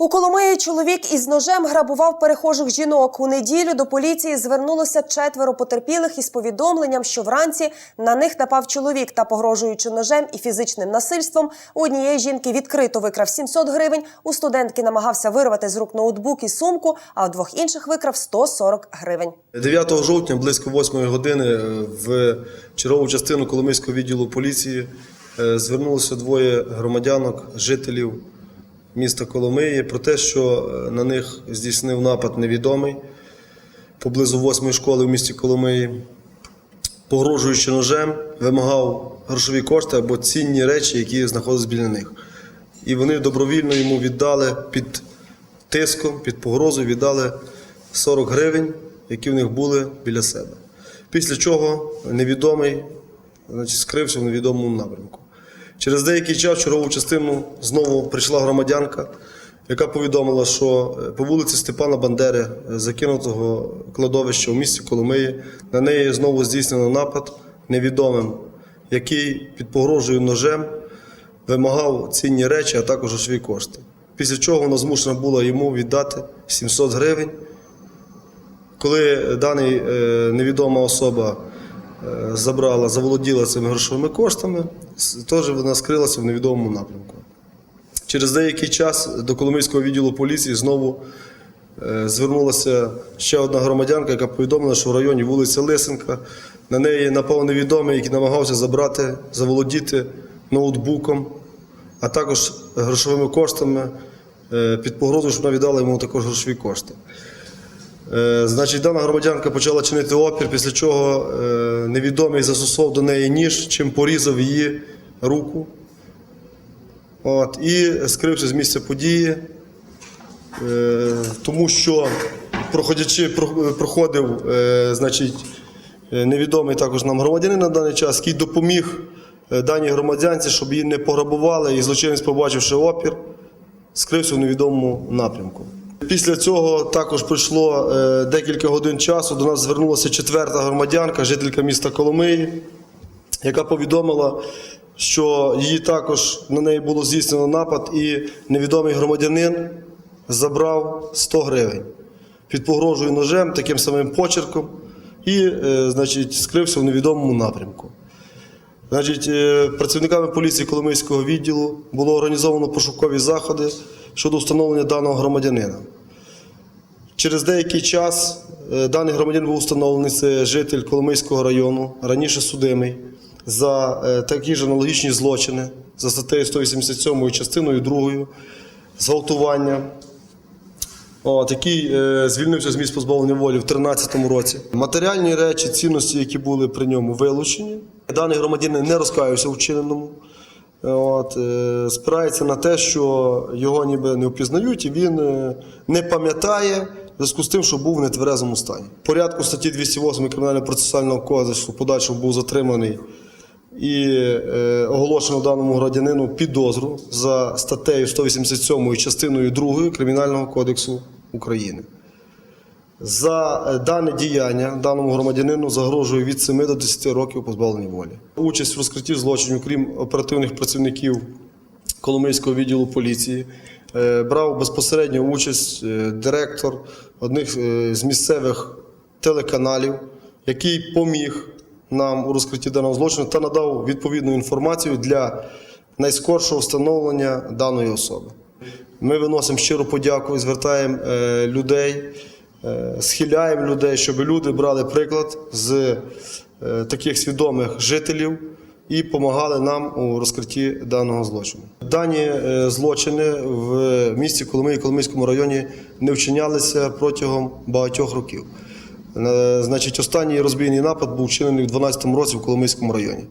У Коломиї чоловік із ножем грабував перехожих жінок. У неділю до поліції звернулося четверо потерпілих із повідомленням, що вранці на них напав чоловік та, погрожуючи ножем і фізичним насильством, у однієї жінки відкрито викрав 700 гривень, у студентки намагався вирвати з рук ноутбук і сумку, а у двох інших викрав 140 гривень. 9 жовтня, близько 8 години, е, в чергову частину Коломийського відділу поліції е, звернулося двоє громадянок, жителів міста Коломиї про те, що е, на них здійснив напад невідомий поблизу 8 школи в місті Коломиї, погрожуючи ножем, вимагав грошові кошти або цінні речі, які знаходились біля них. І вони добровільно йому віддали під тиском, під погрозою віддали 40 гривень, які в них були біля себе. Після чого невідомий значить, скрився в невідомому напрямку. Через деякий час в чергову частину знову прийшла громадянка, яка повідомила, що е, по вулиці Степана Бандери, е, закинутого кладовища у місті Коломиї, на неї знову здійснено напад невідомим, який під погрожою ножем вимагав цінні речі, а також грошові кошти. Після чого вона змушена була йому віддати 700 гривень. Коли дана невідома особа е, забрала, заволоділа цими грошовими коштами, теж вона скрилася в невідомому напрямку. Через деякий час до Коломийського відділу поліції знову е, звернулася ще одна громадянка, яка повідомила, що в районі вулиця Лисенка на неї напав невідомий, який намагався забрати, заволодіти ноутбуком, а також грошовими коштами е, під погрозою, щоб вона віддала йому також грошові кошти. Е, Значить, дана громадянка почала чинити опір, після чого е, невідомий застосував до неї ніж, чим порізав її руку. От, і скрився з місця події, е, тому що проходячи, проходив значить, невідомий також нам громадянин на даний час, який допоміг даній громадянці, щоб її не пограбували, і злочинець, побачивши опір, скрився в невідомому напрямку. Після цього також пройшло е, декілька годин часу. До нас звернулася четверта громадянка, жителька міста Коломиї, яка повідомила, що її також на неї було здійснено напад, і невідомий громадянин забрав 100 гривень під погрожою ножем, таким самим почерком, і, е, значить, скрився в невідомому напрямку. Значить, е, працівниками поліції Коломийського відділу було організовано пошукові заходи щодо встановлення даного громадянина. Через деякий час е, даний громадянин був встановлений це житель Коломийського району, раніше судимий, за е, такі ж аналогічні злочини за статтею 187 частиною 2 зґвалтування. От, який е, звільнився з місць позбавлення волі в 2013 році. Матеріальні речі, цінності, які були при ньому вилучені. Даний громадянин не розкаювався у вчиненому. От, е, спирається на те, що його ніби не впізнають, і він е, не пам'ятає зв'язку з тим, що був в нетверезому стані. В порядку статті 208 Кримінального процесуального кодексу подальшому був затриманий і е, оголошено даному громадянину підозру за статтею 187 частиною 2 Кримінального кодексу України. За е, дане діяння даному громадянину загрожує від 7 до 10 років позбавлення волі. Участь в розкритті злочинів, крім оперативних працівників Коломийського відділу поліції, е, брав безпосередньо участь е, директор одних з місцевих телеканалів, який поміг нам у розкритті даного злочину та надав відповідну інформацію для найскоршого встановлення даної особи. Ми виносимо щиру подяку і звертаємо людей, схиляємо людей, щоб люди брали приклад з е, таких свідомих жителів і допомагали нам у розкритті даного злочину. Дані е, злочини в місті Коломиї, і Коломийському районі не вчинялися протягом багатьох років. Е, Значить, останній розбійний напад був вчинений у 2012 році в Коломийському районі.